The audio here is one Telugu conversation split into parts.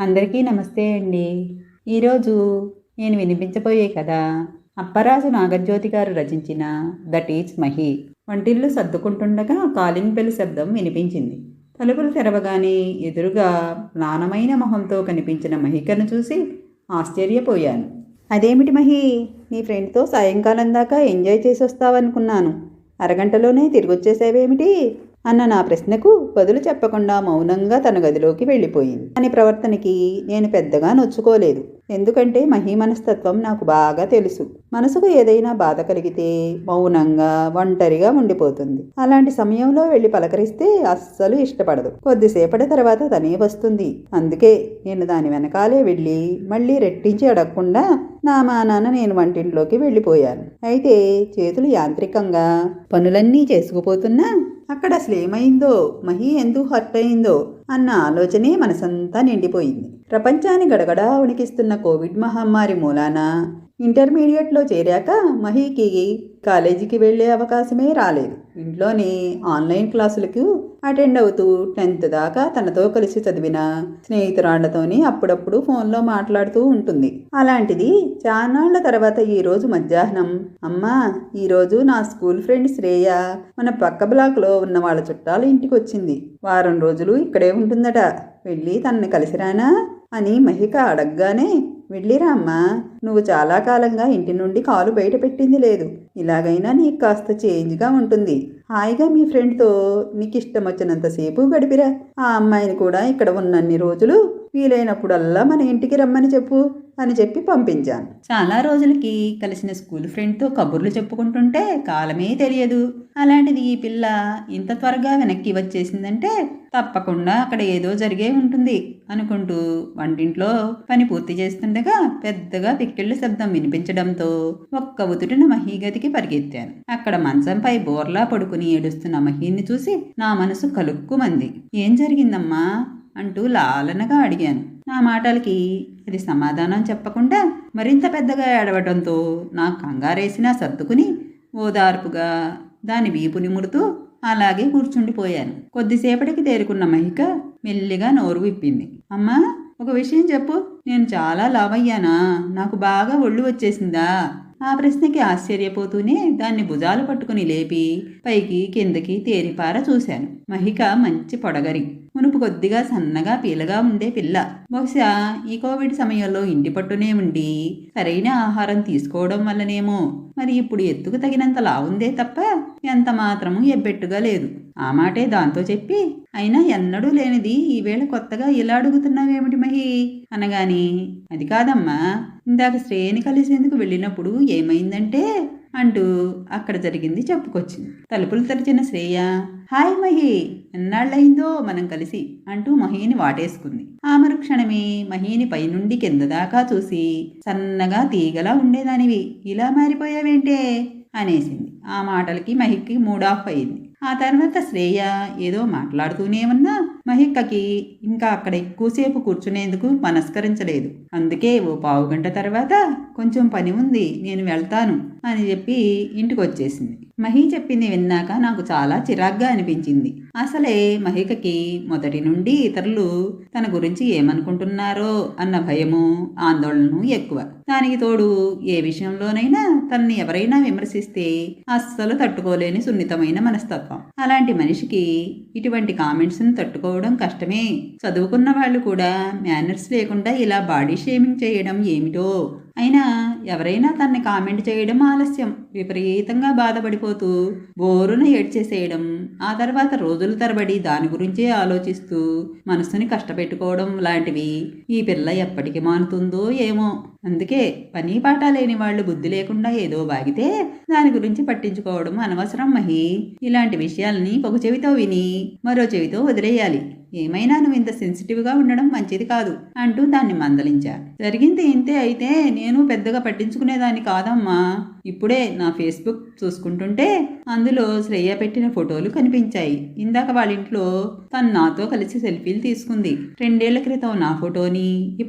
అందరికీ నమస్తే అండి. ఈరోజు నేను వినిపించబోయే కథ అప్పరాజు నాగజ్యోతి గారు రచించిన దట్ ఈజ్ మహి. వంటిల్లు సర్దుకుంటుండగా కాలింగ్ బెల్ శబ్దం వినిపించింది. తలుపులు తెరవగానే ఎదురుగా మ్లానమైన మొహంతో కనిపించిన మహికను చూసి ఆశ్చర్యపోయాను. అదేమిటి మహి? నీ ఫ్రెండ్తో సాయంకాలం దాకా ఎంజాయ్ చేసి వస్తావనుకున్నాను అరగంటలోనే తిరిగొచ్చేసేవేమిటి? అన్న నా ప్రశ్నకు బదులు చెప్పకుండా మౌనంగా తన గదిలోకి వెళ్ళిపోయింది. అని ప్రవర్తనకి నేను పెద్దగా నొచ్చుకోలేదు. ఎందుకంటే మహీ మనస్తత్వం నాకు బాగా తెలుసు. మనసుకు ఏదైనా బాధ కలిగితే మౌనంగా ఒంటరిగా ఉండిపోతుంది. అలాంటి సమయంలో వెళ్ళి పలకరిస్తే అస్సలు ఇష్టపడదు. కొద్దిసేపటి తర్వాత తనే వస్తుంది. అందుకే నేను దాని వెనకాలే వెళ్ళి మళ్ళీ రెట్టించి అడగకుండా నా మానాన నేను వంటింట్లోకి వెళ్ళిపోయాను. అయితే చేతులు యాంత్రికంగా పనులన్నీ చేసుకుపోతున్నా అక్కడ అసలు ఏమైందో మహి ఎందుకు హర్ట్ అయిందో అన్న ఆలోచనే మనసంతా నిండిపోయింది. ప్రపంచాన్ని గడగడా ఉణికిస్తున్న కోవిడ్ మహమ్మారి మూలాన? ఇంటర్మీడియట్లో చేరాక మహీకి కాలేజీకి వెళ్ళే అవకాశమే రాలేదు. ఇంట్లోనే ఆన్లైన్ క్లాసులకు అటెండ్ అవుతూ టెన్త్ దాకా తనతో కలిసి చదివిన స్నేహితురాళ్ళతోని అప్పుడప్పుడు ఫోన్లో మాట్లాడుతూ ఉంటుంది. అలాంటిది చానాళ్ళ తర్వాత ఈరోజు మధ్యాహ్నం అమ్మా ఈరోజు నా స్కూల్ ఫ్రెండ్ శ్రేయ మన పక్క బ్లాక్లో ఉన్న వాళ్ళ చుట్టాలు ఇంటికి వచ్చింది. వారం రోజులు ఇక్కడే ఉంటుందట. వెళ్ళి తనని కలిసిరానా అని మహిక అడగగానే వెళ్ళిరా అమ్మా. నువ్వు చాలా కాలంగా ఇంటి నుండి కాలు బయట పెట్టింది లేదు. ఇలాగైనా నీకు కాస్త చేంజ్గా ఉంటుంది. హాయిగా మీ ఫ్రెండ్తో నీకు ఇష్టం వచ్చినంతసేపు గడిపిరా. ఆ అమ్మాయిని కూడా ఇక్కడ ఉన్నన్ని రోజులు వీలైనప్పుడల్లా మన ఇంటికి రమ్మని చెప్పు అని చెప్పి పంపించాను. చాలా రోజులకి కలిసిన స్కూల్ ఫ్రెండ్తో కబుర్లు చెప్పుకుంటుంటే కాలమే తెలియదు. అలాంటిది ఈ పిల్ల ఇంత త్వరగా వెనక్కి వచ్చేసిందంటే తప్పకుండా అక్కడ ఏదో జరిగే ఉంటుంది అనుకుంటూ వంటింట్లో పని పూర్తి చేస్తుండగా పెద్దగా పిక్కిళ్ళ శబ్దం వినిపించడంతో ఒక్క ఉతుటిన మహీగతికి పరిగెత్తాను. అక్కడ మంచంపై బోర్లా పడుకుని ఏడుస్తున్న మహీని చూసి నా మనసు కలుక్కుమంది. ఏం జరిగిందమ్మా? అంటూ లాలనగా అడిగాను. నా మాటలకి అది సమాధానం చెప్పకుండా మరింత పెద్దగా ఏడవటంతో నా కంగారేసినా సర్దుకుని ఓదార్పుగా దాని వీపు నిమురుతూ అలాగే కూర్చుండిపోయాను. కొద్దిసేపటికి తేరుకున్న మహిక మెల్లిగా నోరు విప్పింది. అమ్మా ఒక విషయం చెప్పు. నేను చాలా లావయ్యానా? నాకు బాగా ఒళ్ళు వచ్చేసిందా? ఆ ప్రశ్నకి ఆశ్చర్యపోతూనే దాన్ని భుజాలు పట్టుకుని లేపి పైకి కిందకి తేరిపార చూశాను. మహిక మంచి పొడగరి. కొద్దిగా సన్నగా పీలగా ఉండే పిల్ల. బహుశా ఈ కోవిడ్ సమయంలో ఇంటి పట్టునే ఉండి సరైన ఆహారం తీసుకోవడం వల్లనేమో. మరి ఇప్పుడు ఎత్తుకు తగినంత లావుందే తప్ప ఎంత మాత్రము ఎబ్బెట్టుగా లేదు. ఆ మాటే దాంతో చెప్పి అయినా ఎన్నడూ లేనిది ఈవేళ కొత్తగా ఇలా అడుగుతున్నావేమిటి మహి? అనగాని అది కాదమ్మా. ఇందాక శ్రేయని కలిసేందుకు వెళ్ళినప్పుడు ఏమైందంటే అంటూ అక్కడ జరిగింది చెప్పుకొచ్చింది. తలుపులు తెరిచిన శ్రేయ హాయ్ మహి ఎన్నాళ్ళయిందో మనం కలిసి అంటూ మహీని వాటేసుకుంది. ఆ మరుక్షణమే మహీని పైనుండి కింద దాకా చూసి సన్నగా తీగలా ఉండేదానివి ఇలా మారిపోయావేంటే? అనేసింది. ఆ మాటలకి మహిక్కి ఆఫ్ అయింది. ఆ తర్వాత శ్రేయ ఏదో మాట్లాడుతూనే ఉన్నా మహిక్కకి ఇంకా అక్కడ ఎక్కువసేపు కూర్చునేందుకు మనస్కరించలేదు. అందుకే ఓ పావు గంట తర్వాత కొంచెం పని ఉంది నేను వెళ్తాను. అని చెప్పి ఇంటికి వచ్చేసింది మహి చెప్పింది విన్నాక నాకు చాలా చిరాగ్గా అనిపించింది. అసలే మహికకి మొదటి నుండి ఇతరులు తన గురించి ఏమనుకుంటున్నారో అన్న భయము ఆందోళనను ఎక్కువ. దానికి తోడు ఏ విషయంలోనైనా తనని ఎవరైనా విమర్శిస్తే అస్సలు తట్టుకోలేని సున్నితమైన మనస్తత్వం. అలాంటి మనిషికి ఇటువంటి కామెంట్స్ని తట్టుకోవడం కష్టమే. చదువుకున్న వాళ్ళు కూడా మేనర్స్ లేకుండా ఇలా బాడీ షేమింగ్ చేయడం ఏమిటో? అయినా ఎవరైనా తనని కామెంట్ చేయడం ఆలస్యం. విపరీతంగా బాధపడిపోతూ బోరున ఏడ్చేసేయడం ఆ తర్వాత రోజుల తరబడి దాని గురించే ఆలోచిస్తూ మనసుని కష్టపెట్టుకోవడం లాంటివి ఈ పిల్ల ఎప్పటికి మానుతుందో ఏమో. అందుకే పని పాట లేని వాళ్ళు బుద్ధి లేకుండా ఏదో బాగితే దాని గురించి పట్టించుకోవడం అనవసరం మహి. ఇలాంటి విషయాల్ని ఒక చెవితో విని మరో చెవితో వదిలేయాలి. ఏమైనా నువ్వు ఇంత సెన్సిటివ్గా ఉండడం మంచిది కాదు అంటూ దాన్ని మందలించా జరిగింది ఇంతే అయితే నేను పెద్దగా పట్టించుకునేదాన్ని కాదమ్మా. ఇప్పుడే నా ఫేస్బుక్ చూసుకుంటుంటే అందులో శ్రేయ పెట్టిన ఫోటోలు కనిపించాయి. ఇందాక వాళ్ళ ఇంట్లో తను నాతో కలిసి సెల్ఫీలు తీసుకుంది. రెండేళ్ళ క్రితం నా ఫోటోని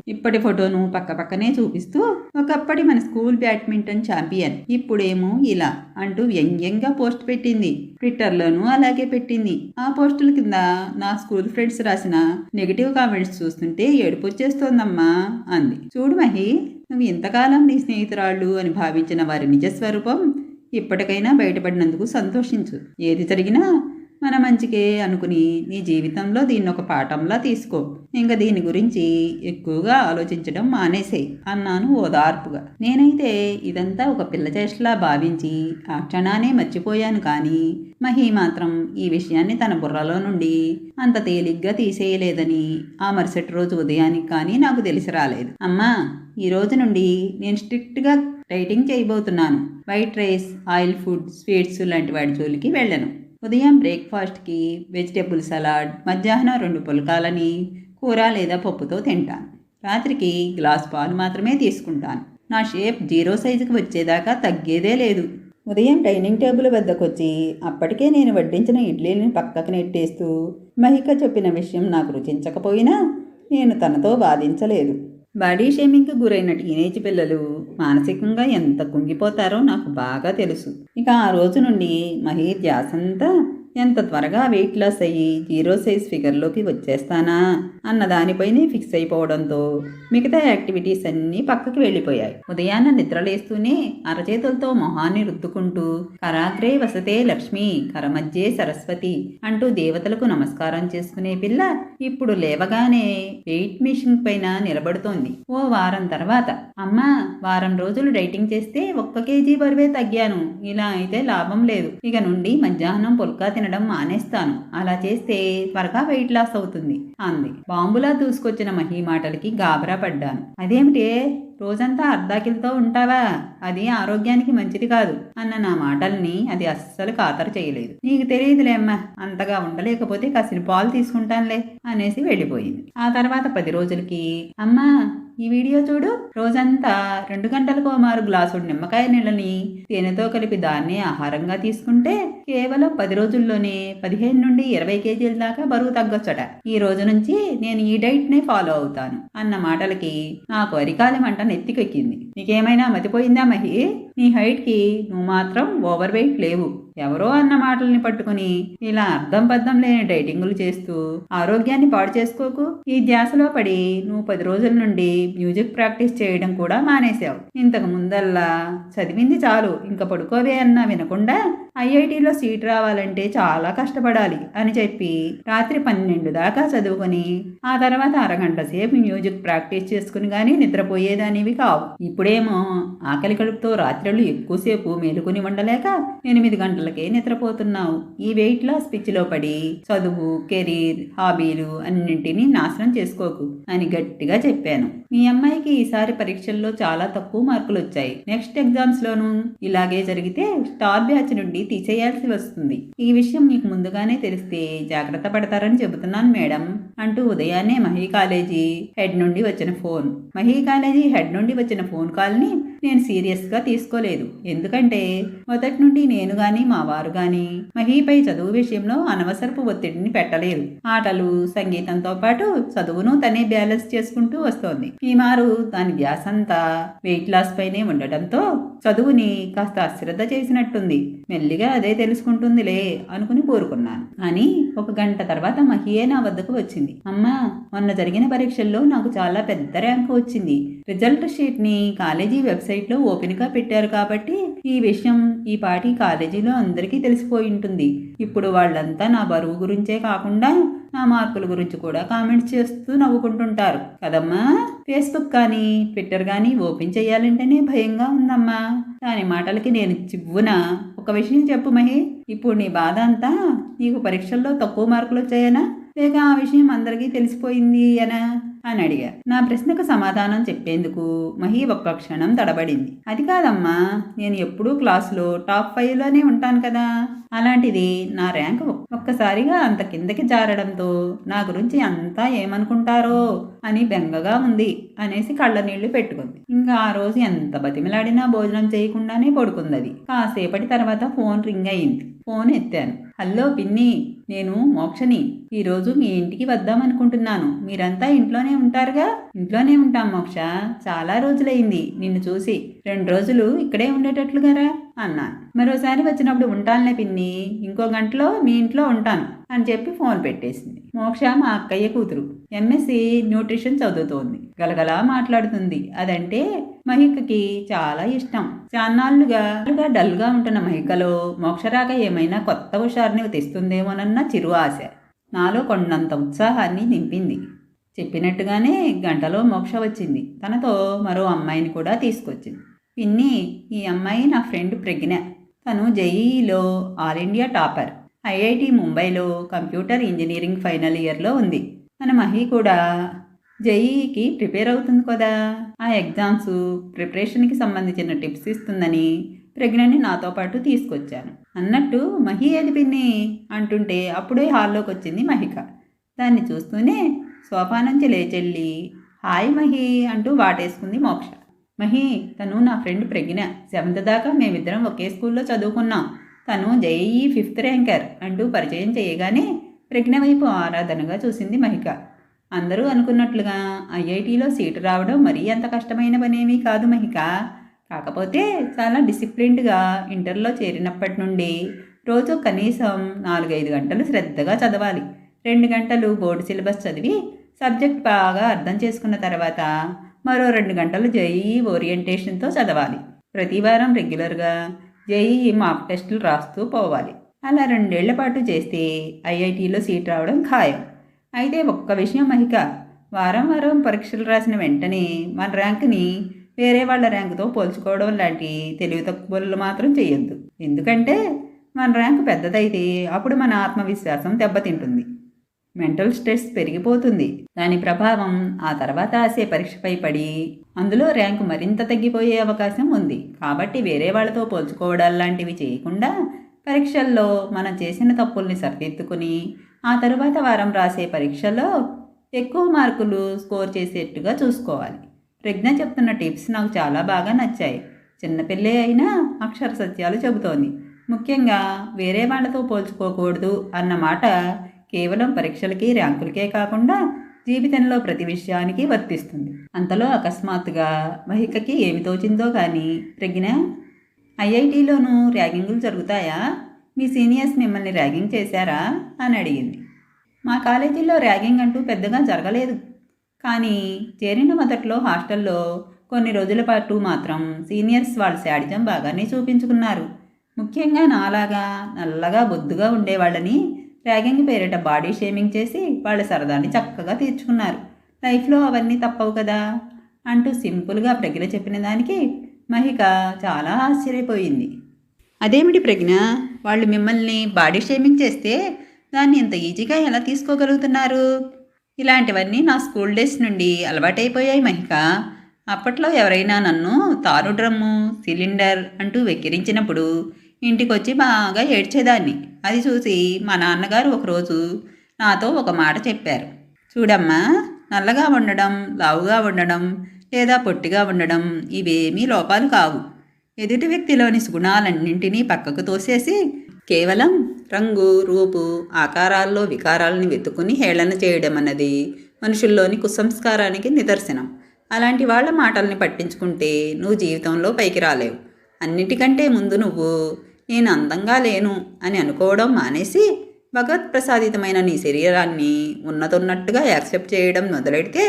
ఇప్పటి ఫోటోను పక్క పక్కనే చూపిస్తూ ఒకప్పటి మన స్కూల్ బ్యాడ్మింటన్ ఛాంపియన్ ఇప్పుడేమో ఇలా అంటూ వ్యంగ్యంగా పోస్ట్ పెట్టింది. ట్విట్టర్లోనూ అలాగే పెట్టింది. ఆ పోస్టుల కింద నా స్కూల్ ఫ్రెండ్స్ రాసిన నెగిటివ్ కామెంట్స్ చూస్తుంటే ఏడుపు వచ్చేస్తోందమ్మా అంది. చూడు మహి నువ్వు ఇంతకాలం నీ స్నేహితురాళ్ళు అని భావించిన వారి నిజస్వరూపం ఇప్పటికైనా బయటపడినందుకు సంతోషించు. ఏది జరిగినా మన మంచికే అనుకుని నీ జీవితంలో దీన్ని ఒక పాఠంలా తీసుకో. ఇంకా దీని గురించి ఎక్కువగా ఆలోచించడం మానేసేయ్ అన్నాను ఓదార్పుగా నేనైతే ఇదంతా ఒక పిల్ల చేష్టలా భావించి ఆ క్షణానే మర్చిపోయాను కానీ మహి మాత్రం ఈ విషయాన్ని తన బుర్రలో నుండి అంత తేలిగ్గా తీసేయలేదని ఆ మరుసటి రోజు ఉదయానికి కానీ నాకు తెలిసి రాలేదు. అమ్మా ఈ రోజు నుండి నేను స్ట్రిక్ట్గా డైటింగ్ చేయబోతున్నాను. White rice oil food sweets లాంటి వాటి జోలికి వెళ్ళను. ఉదయం బ్రేక్ఫాస్ట్కి వెజిటేబుల్ సలాడ్ మధ్యాహ్నం రెండు పులకాలని కూర లేదా పప్పుతో తింటాను. రాత్రికి గ్లాస్ పాలు మాత్రమే తీసుకుంటాను. నా షేప్ జీరో సైజుకి వచ్చేదాకా తగ్గేదే లేదు. ఉదయం డైనింగ్ టేబుల్ వద్దకు వచ్చి అప్పటికే నేను వడ్డించిన ఇడ్లీని పక్కకు నెట్టేస్తూ మహిక చెప్పిన విషయం నాకు రుచించకపోయినా నేను తనతో వాదించలేదు. బాడీ షేమింగ్కి గురైన టీనేజ్ పిల్లలు మానసికంగా ఎంత కుంగిపోతారో నాకు బాగా తెలుసు. ఇక ఆ రోజు నుండి మహి ధ్యాసంతా ఎంత త్వరగా వెయిట్ లాస్ అయ్యి జీరో సైజ్ ఫిగర్లోకి వచ్చేస్తానా? అన్న దానిపైనే ఫిక్స్ అయిపోవడంతో మిగతా యాక్టివిటీస్ అన్నీ పక్కకి వెళ్ళిపోయాయి. ఉదయాన్న నిద్రలేస్తూనే అరచేతులతో మొహాన్ని రుద్దుకుంటూ కరాగ్రే వసతే లక్ష్మి కరమధ్యే సరస్వతి అంటూ దేవతలకు నమస్కారం చేసుకునే పిల్ల ఇప్పుడు లేవగానే వెయిట్ మిషన్ పైన నిలబడుతోంది. ఓ వారం తర్వాత అమ్మా వారం రోజులు డైటింగ్ చేస్తే ఒక్క కేజీ బరువే తగ్గాను. ఇలా అయితే లాభం లేదు. ఇక నుండి మధ్యాహ్నం పుల్కా తినడం మానేస్తాను. అలా చేస్తే త్వరగా వెయిట్ లాస్ అవుతుంది అంది. బాంబులా దూసుకొచ్చిన మహి మాటలకి గాబరా పడ్డాను. అదేమిటే? రోజంతా అర్ధాకిలతో ఉంటావా? అది ఆరోగ్యానికి మంచిది కాదు. అన్న నా మాటల్ని అది అస్సలు ఖాతరు చేయలేదు. నీకు తెలియదులే అమ్మా అంతగా ఉండలేకపోతే కాసిన పాలు తీసుకుంటానులే అనేసి వెళ్ళిపోయింది. ఆ తర్వాత పది రోజులకి అమ్మా ఈ వీడియో చూడు. రోజంతా రెండు గంటలకు మారు గ్లాసుడు నిమ్మకాయ నీళ్ళని తేనెతో కలిపి దాన్నే ఆహారంగా తీసుకుంటే కేవలం పది రోజుల్లోనే పదిహేను నుండి ఇరవై కేజీల దాకా బరువు తగ్గొచ్చట. ఈ రోజు నుంచి నేను ఈ డైట్ నే ఫాలో అవుతాను అన్న మాటలకి నాకు అరికాలి మంట నెత్తికెక్కింది నీకేమైనా మతిపోయిందా మహి? నీ హైట్కి నువ్వు మాత్రం ఓవర్ వెయిట్ లేవు. ఎవరో అన్న మాటల్ని పట్టుకుని ఇలా అర్థం పద్ధం లేని డైటింగులు చేస్తూ ఆరోగ్యాన్ని పాడు చేసుకోకు. ఈ ధ్యాసలో పడి నువ్వు పది రోజుల నుండి మ్యూజిక్ ప్రాక్టీస్ చేయడం కూడా మానేశావు. ఇంతకు ముందల్లా చదివింది చాలు. ఇంకా పడుకోవే అన్నా వినకుండా ఐఐటిలో సీట్ రావాలంటే చాలా కష్టపడాలి అని చెప్పి రాత్రి పన్నెండు దాకా చదువుకొని ఆ తర్వాత అరగంట సేపు మ్యూజిక్ ప్రాక్టీస్ చేసుకుని కానీ నిద్రపోయేదానివి కావు. ఇప్పుడేమో ఆకలి కడుపుతో రాత్రులు ఎక్కువసేపు మేలుకుని ఉండలేక ఎనిమిది గంటలకే నిద్రపోతున్నావు. ఈ వెయిట్ లాస్ పిచ్చిలో పడి చదువు కెరీర్ హాబీలు అన్నింటినీ నాశనం చేసుకోకు అని గట్టిగా చెప్పాను. మీ అమ్మాయికి ఈసారి పరీక్షల్లో చాలా తక్కువ మార్కులు వచ్చాయి. నెక్స్ట్ ఎగ్జామ్స్ లోనూ ఇలాగే జరిగితే స్టార్ బ్యాచ్ నుండి తీసేయాల్సి వస్తుంది. ఈ విషయం మీకు ముందుగానే తెలిస్తే జాగ్రత్త పడతారని చెబుతున్నాను మేడం అంటూ ఉదయాన్నే మహీ కాలేజీ హెడ్ నుండి వచ్చిన ఫోన్. మహీ కాలేజీ హెడ్ నుండి వచ్చిన ఫోన్ కాల్ని నేను సీరియస్గా తీసుకోలేదు. ఎందుకంటే మొదటి నుండి నేను గాని మా వారు గాని మహీపై చదువు విషయంలో అనవసరపు ఒత్తిడిని పెట్టలేదు. ఆటలు సంగీతంతో పాటు చదువును తనే బ్యాలెన్స్ చేసుకుంటూ వస్తోంది. ఈమారు దాని వ్యాసంతా వెయిట్ లాస్ పైనే ఉండటంతో చదువుని కాస్త అశ్రద్ధ చేసినట్టుంది. మెల్లిగా అదే తెలుసుకుంటుందిలే అనుకుని కోరుకున్నాను అని ఒక గంట తర్వాత మహియే నా వద్దకు వచ్చింది. అమ్మా మొన్న జరిగిన పరీక్షల్లో నాకు చాలా పెద్ద ర్యాంకు వచ్చింది. రిజల్ట్ షీట్ని కాలేజీ వెబ్సైట్లో ఓపెన్గా పెట్టారు కాబట్టి ఈ విషయం ఈ పాటి కాలేజీలో అందరికీ తెలిసిపోయి ఉంటుంది. ఇప్పుడు వాళ్ళంతా నా బరువు గురించే కాకుండా నా మార్కుల గురించి కూడా కామెంట్స్ చేస్తూ నవ్వుకుంటుంటారు. కదమ్మా ఫేస్బుక్ కానీ ట్విట్టర్ కానీ ఓపెన్ చేయాలంటేనే భయంగా ఉందమ్మా. దాని మాటలకి నేను చివ్వున? ఒక విషయం చెప్పు మహి. ఇప్పుడు నీ బాధ అంతా నీకు పరీక్షల్లో తక్కువ మార్కులు వచ్చాయనా? లేక ఆ విషయం అందరికీ తెలిసిపోయింది అనా? అని అడిగా. నా ప్రశ్నకు సమాధానం చెప్పేందుకు మహి ఒక్క క్షణం తడబడింది. అది కాదమ్మా నేను ఎప్పుడూ క్లాసులో టాప్ ఫైవ్లోనే ఉంటాను కదా. అలాంటిది నా ర్యాంక్ ఒక్కసారిగా అంత కిందకి జారడంతో నా గురించి అంతా ఏమనుకుంటారో అని బెంగగా ఉంది అనేసి కళ్ళ నీళ్ళు పెట్టుకుంది. ఇంకా ఆ రోజు ఎంత బతిమిలాడినా భోజనం చేయకుండానే పడుకుంది అది కాసేపటి తర్వాత ఫోన్ రింగ్ అయింది ఫోన్ ఎత్తాను. హలో పిన్ని నేను మోక్షని. ఈరోజు మీ ఇంటికి వద్దామనుకుంటున్నాను మీరంతా ఇంట్లోనే ఉంటారుగా? ఇంట్లోనే ఉంటాం మోక్ష. చాలా రోజులైంది. నిన్ను చూసి రెండు రోజులు ఇక్కడే ఉండేటట్లుగారా? అన్నాను. మరోసారి వచ్చినప్పుడు ఉంటానులే పిన్ని. ఇంకో గంటలో మీ ఇంట్లో ఉంటాను. అని చెప్పి ఫోన్ పెట్టేసింది. మోక్ష మా అక్కయ్య కూతురు. ఎంఎస్సి న్యూట్రిషన్ చదువుతోంది. గలగలా మాట్లాడుతుంది. అదంటే మహికకి చాలా ఇష్టం. చాన్నాళ్ళుగా డల్గా ఉంటున్న మహికలో మోక్షరాక ఏమైనా కొత్త హుషారుని తెస్తుందేమోనన్న చిరు ఆశ. నాలో కొండంత ఉత్సాహాన్ని నింపింది. చెప్పినట్టుగానే గంటలో మోక్ష వచ్చింది. తనతో మరో అమ్మాయిని కూడా తీసుకొచ్చింది. పిన్ని ఈ అమ్మాయి నా ఫ్రెండ్ ప్రజ్ఞ. తను జేఈలో ఆల్ ఇండియా టాపర్. ఐఐటి ముంబైలో కంప్యూటర్ ఇంజనీరింగ్ ఫైనల్ ఇయర్లో ఉంది. మన మహి కూడా జేఈకి ప్రిపేర్ అవుతుంది కదా. ఆ ఎగ్జామ్స్ ప్రిపరేషన్కి సంబంధించిన టిప్స్ ఇస్తుందని ప్రజ్ఞని నాతో పాటు తీసుకొచ్చాను. అన్నట్టు మహి ఏది పిన్ని? అంటుంటే అప్పుడే హాల్లోకి వచ్చింది మహిక. దాన్ని చూస్తూనే సోఫా నుంచి లేచెళ్ళి హాయ్ మహి అంటూ వాటేసుకుంది మోక్ష. మహి తను నా ఫ్రెండ్ ప్రజ్ఞ. సెవెంత్ దాకా మేమిద్దరం ఒకే స్కూల్లో చదువుకున్నాం. తను జేఈ ఫిఫ్త్ ర్యాంకర్ అంటూ పరిచయం చేయగానే ప్రజ్ఞ వైపు ఆరాధనగా చూసింది మహిక. అందరూ అనుకున్నట్లుగా ఐఐటిలో సీటు రావడం మరీ అంత కష్టమైన పనేమీ కాదు మహిక. కాకపోతే చాలా డిసిప్లిన్డ్గా ఇంటర్లో చేరినప్పటి నుండి రోజు కనీసం నాలుగైదు గంటలు శ్రద్ధగా చదవాలి. రెండు గంటలు బోర్డు సిలబస్ చదివి సబ్జెక్ట్ బాగా అర్థం చేసుకున్న తర్వాత మరో రెండు గంటలు జేఈ ఓరియంటేషన్తో చదవాలి. ప్రతి వారం రెగ్యులర్గా జేఈ మాక్ టెస్టులు రాస్తూ పోవాలి. అలా రెండేళ్ళ పాటు చేస్తే ఐఐటీలో సీట్ రావడం ఖాయం. అయితే ఒక్క విషయం మహిక. వారం వారం పరీక్షలు రాసిన వెంటనే మన ర్యాంక్ని వేరే వాళ్ళ ర్యాంకుతో పోల్చుకోవడం లాంటి తెలివి తక్కువలు మాత్రం చేయొద్దు. ఎందుకంటే మన ర్యాంక్ పెద్దదైతే అప్పుడు మన ఆత్మవిశ్వాసం దెబ్బతింటుంది. మెంటల్ స్ట్రెస్ పెరిగిపోతుంది. దాని ప్రభావం ఆ తర్వాత ఆసే పరీక్షపై పడి అందులో ర్యాంకు మరింత తగ్గిపోయే అవకాశం ఉంది. కాబట్టి వేరే వాళ్ళతో పోల్చుకోవడాలు లాంటివి చేయకుండా పరీక్షల్లో మనం చేసిన తప్పుల్ని సరిదిద్దుకుని ఆ తరువాత వారం రాసే పరీక్షలో ఎక్కువ మార్కులు స్కోర్ చేసేట్టుగా చూసుకోవాలి. ప్రజ్ఞ చెప్తున్న టిప్స్ నాకు చాలా బాగా నచ్చాయి. చిన్నపిల్లే అయినా అక్షర సత్యాలు చెబుతోంది. ముఖ్యంగా వేరే వాళ్ళతో పోల్చుకోకూడదు అన్న మాట కేవలం పరీక్షలకి ర్యాంకులకే కాకుండా జీవితంలో ప్రతి విషయానికి వర్తిస్తుంది. అంతలో అకస్మాత్తుగా మహికకి ఏమి తోచిందో కానీ ప్రజ్ఞ ఐఐటీలోనూ ర్యాగింగులు జరుగుతాయా? మీ సీనియర్స్ మిమ్మల్ని ర్యాగింగ్ చేశారా? అని అడిగింది. మా కాలేజీలో ర్యాగింగ్ అంటూ పెద్దగా జరగలేదు. కానీ చేరిన మొదట్లో హాస్టల్లో కొన్ని రోజుల పాటు మాత్రం సీనియర్స్ వాళ్ళ శాడిజం బాగానే చూపించుకున్నారు. ముఖ్యంగా నాలాగా నల్లగా బొద్దుగా ఉండేవాళ్ళని ర్యాగింగ్ పేరిట బాడీ షేమింగ్ చేసి వాళ్ళ సరదాన్ని చక్కగా తీర్చుకున్నారు. లైఫ్లో అవన్నీ తప్పవు కదా? అంటూ సింపుల్గా ప్రజ్ఞ చెప్పిన దానికి మహిక చాలా ఆశ్చర్యపోయింది. అదేమిటి ప్రజ్ఞ? వాళ్ళు మిమ్మల్ని బాడీ షేమింగ్ చేస్తే దాన్ని ఇంత ఈజీగా ఎలా తీసుకోగలుగుతున్నారు? ఇలాంటివన్నీ నా స్కూల్ డేస్ నుండి అలవాటైపోయాయి మహిక. అప్పట్లో ఎవరైనా నన్ను తారు డ్రమ్ము సిలిండర్ అంటూ వెక్కిరించినప్పుడు ఇంటికొచ్చి బాగా ఏడ్చేదాన్ని. అది చూసి మా నాన్నగారు ఒకరోజు నాతో ఒక మాట చెప్పారు. చూడమ్మా నల్లగా ఉండడం లావుగా ఉండడం లేదా పొట్టిగా ఉండడం? ఇవేమీ లోపాలు కావు. ఎదుటి వ్యక్తిలోని సుగుణాలన్నింటినీ పక్కకు తోసేసి కేవలం రంగు రూపు ఆకారాల్లో వికారాలను వెతుకుని హేళన చేయడం అన్నది మనుషుల్లోని కుసంస్కారానికి నిదర్శనం. అలాంటి వాళ్ళ మాటల్ని పట్టించుకుంటే నువ్వు జీవితంలో పైకి రాలేవు. అన్నిటికంటే ముందు నువ్వు నేను అందంగా లేను అని అనుకోవడం మానేసి భగవత్ ప్రసాదితమైన నీ శరీరాన్ని ఉన్నతున్నట్టుగా యాక్సెప్ట్ చేయడం మొదలెడితే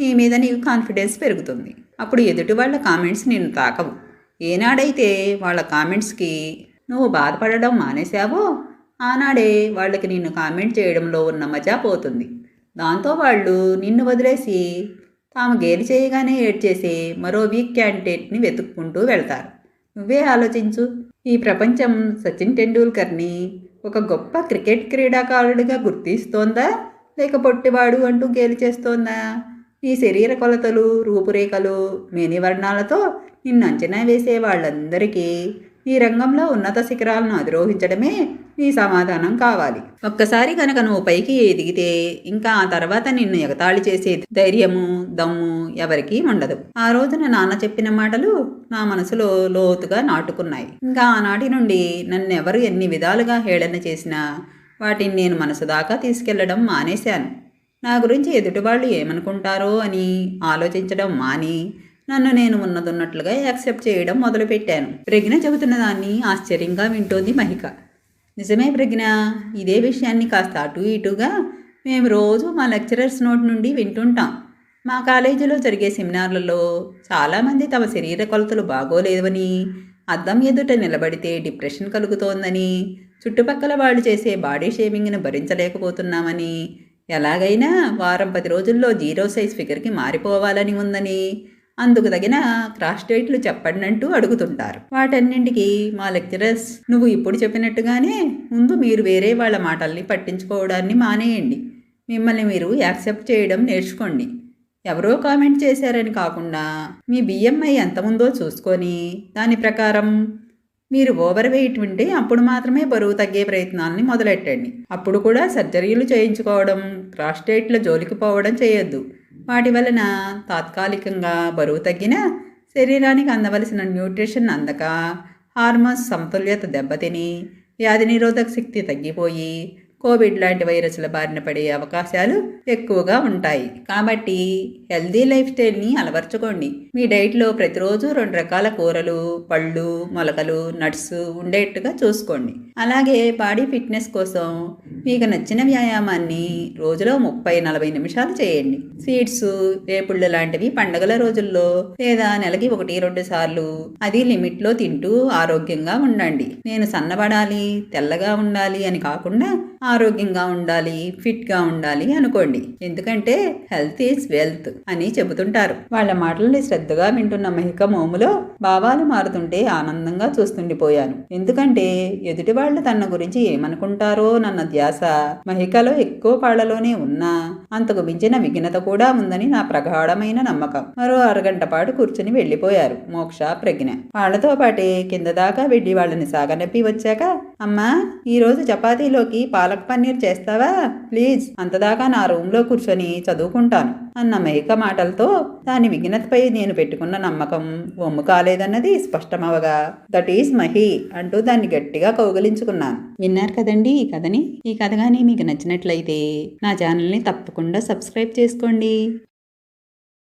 నీ మీద నీకు కాన్ఫిడెన్స్ పెరుగుతుంది. అప్పుడు ఎదుటి వాళ్ళ కామెంట్స్ నిన్ను తాకవు. ఏనాడైతే వాళ్ళ కామెంట్స్కి నువ్వు బాధపడడం మానేశావో ఆనాడే వాళ్ళకి నిన్ను కామెంట్ చేయడంలో ఉన్న మజా పోతుంది. దాంతో వాళ్ళు నిన్ను వదిలేసి తాము గేలి చేయగానే ఏడ్చేసే మరో వీక్ క్యాండిడేట్ని వెతుక్కుంటూ వెళ్తారు. నువ్వే ఆలోచించు. ఈ ప్రపంచం సచిన్ టెండూల్కర్ని ఒక గొప్ప క్రికెట్ క్రీడాకారుడిగా గుర్తిస్తోందా? లేక పొట్టివాడు అంటూ గేలి చేస్తోందా? నీ శరీర కొలతలు రూపురేఖలు మేనివర్ణాలతో నిన్ను అంచనా వేసే వాళ్ళందరికీ ఈ రంగంలో ఉన్నత శిఖరాలను అధిరోహించడమే నీ సమాధానం కావాలి. ఒక్కసారి కనుక నువ్వు పైకి ఎదిగితే ఇంకా ఆ తర్వాత నిన్ను ఎగతాళి చేసే ధైర్యము దమ్ము ఎవరికీ ఉండదు. ఆ రోజున నాన్న చెప్పిన మాటలు నా మనసులో లోతుగా నాటుకున్నాయి. ఇంకా ఆనాటి నుండి నన్నెవరు ఎన్ని విధాలుగా హేళన చేసినా వాటిని నేను మనసు దాకా తీసుకెళ్ళడం మానేశాను. నా గురించి ఎదుటివాళ్ళు ఏమనుకుంటారో అని ఆలోచించడం మాని నన్ను నేను ఉన్నదున్నట్లుగా యాక్సెప్ట్ చేయడం మొదలుపెట్టాను. ప్రజ్ఞ చెబుతున్న దాన్ని ఆశ్చర్యంగా వింటోంది మహిక. నిజమే ప్రజ్ఞ ఇదే విషయాన్ని కాస్త అటు ఇటుగా మేము రోజు మా లెక్చరర్స్ నోట్ నుండి వింటుంటాం. మా కాలేజీలో జరిగే సెమినార్లలో చాలామంది తమ శరీర కొలతలు బాగోలేవని అద్దం ఎదుట నిలబడితే డిప్రెషన్ కలుగుతోందని చుట్టుపక్కల వాళ్ళు చేసే బాడీ షేమింగ్ను భరించలేకపోతున్నామని ఎలాగైనా వారం పది రోజుల్లో జీరో సైజ్ ఫిగర్కి మారిపోవాలని ఉందని. అందుకు తగిన క్రాస్ డేట్లు చెప్పండి అంటూ అడుగుతుంటారు. వాటన్నింటికి మా లెక్చరర్స్ నువ్వు ఇప్పుడు చెప్పినట్టుగానే ముందు మీరు వేరే వాళ్ళ మాటల్ని పట్టించుకోవడాన్ని మానేయండి. మిమ్మల్ని మీరు యాక్సెప్ట్ చేయడం నేర్చుకోండి. ఎవరో కామెంట్ చేశారని కాకుండా మీ బిఎంఐ ఎంత ఉందో చూసుకొని దాని ప్రకారం మీరు ఓవర్ వెయిట్ ఉంటే అప్పుడు మాత్రమే బరువు తగ్గే ప్రయత్నాలని మొదలెట్టండి. అప్పుడు కూడా సర్జరీలు చేయించుకోవడం క్రాస్టేట్లో జోలికి పోవడం చేయొద్దు. వాటి వలన తాత్కాలికంగా బరువు తగ్గిన శరీరానికి అందవలసిన న్యూట్రిషన్ అందక హార్మోన్స్ సమతుల్యత దెబ్బతిని వ్యాధి నిరోధక శక్తి తగ్గిపోయి కోవిడ్ లాంటి వైరస్ల బారిన పడే అవకాశాలు ఎక్కువగా ఉంటాయి. కాబట్టి హెల్దీ లైఫ్ స్టైల్ని అలవర్చుకోండి. మీ డైట్లో ప్రతిరోజు రెండు రకాల కూరలు పళ్ళు మొలకలు నట్స్ ఉండేట్టుగా చూసుకోండి. అలాగే బాడీ ఫిట్నెస్ కోసం మీకు నచ్చిన వ్యాయామాన్ని రోజులో ముప్పై నలభై నిమిషాలు చేయండి. స్వీట్స్ వేపుళ్ళు లాంటివి పండగల రోజుల్లో లేదా నెలకి ఒకటి రెండు సార్లు అది లిమిట్లో తింటూ ఆరోగ్యంగా ఉండండి. నేను సన్నబడాలి తెల్లగా ఉండాలి అని కాకుండా ఆరోగ్యంగా ఉండాలి ఫిట్గా ఉండాలి అనుకోండి. ఎందుకంటే హెల్త్ ఈజ్ వెల్త్ అని చెబుతుంటారు. వాళ్ళ మాటల్ని శ్రద్ధగా వింటున్న మహిక మోములో భావాలు మారుతుంటే ఆనందంగా చూస్తుండిపోయాను. ఎందుకంటే ఎదుటి వాళ్ళు తన గురించి ఏమనుకుంటారో నన్న ధ్యాస మహికలో ఎక్కువ పాళ్ళలోనే ఉన్నా అంతకు మించిన విఘ్నత కూడా ఉందని నా ప్రగాఢమైన నమ్మకం. మరో అరగంట పాటు కూర్చుని వెళ్ళిపోయారు మోక్ష ప్రజ్ఞ. వాళ్ళతో పాటే కింద దాకా వెళ్ళి వాళ్ళని సాగనొప్పి వచ్చాక అమ్మా ఈరోజు చపాతీలోకి పాలక్ పన్నీర్ చేస్తావా? ప్లీజ్. అంతదాకా నా రూమ్లో కూర్చొని చదువుకుంటాను. అన్న మేక మాటలతో దాని విఘ్నతపై నేను పెట్టుకున్న నమ్మకం ఒమ్ము కాలేదన్నది స్పష్టమవగా దట్ ఈస్ మహి అంటూ దాన్ని గట్టిగా కౌగలించుకున్నాను. విన్నారు కదండి ఈ కథని? ఈ కథ కానీ మీకు నచ్చినట్లయితే నా ఛానల్ని తప్పకుండా సబ్స్క్రైబ్ చేసుకోండి.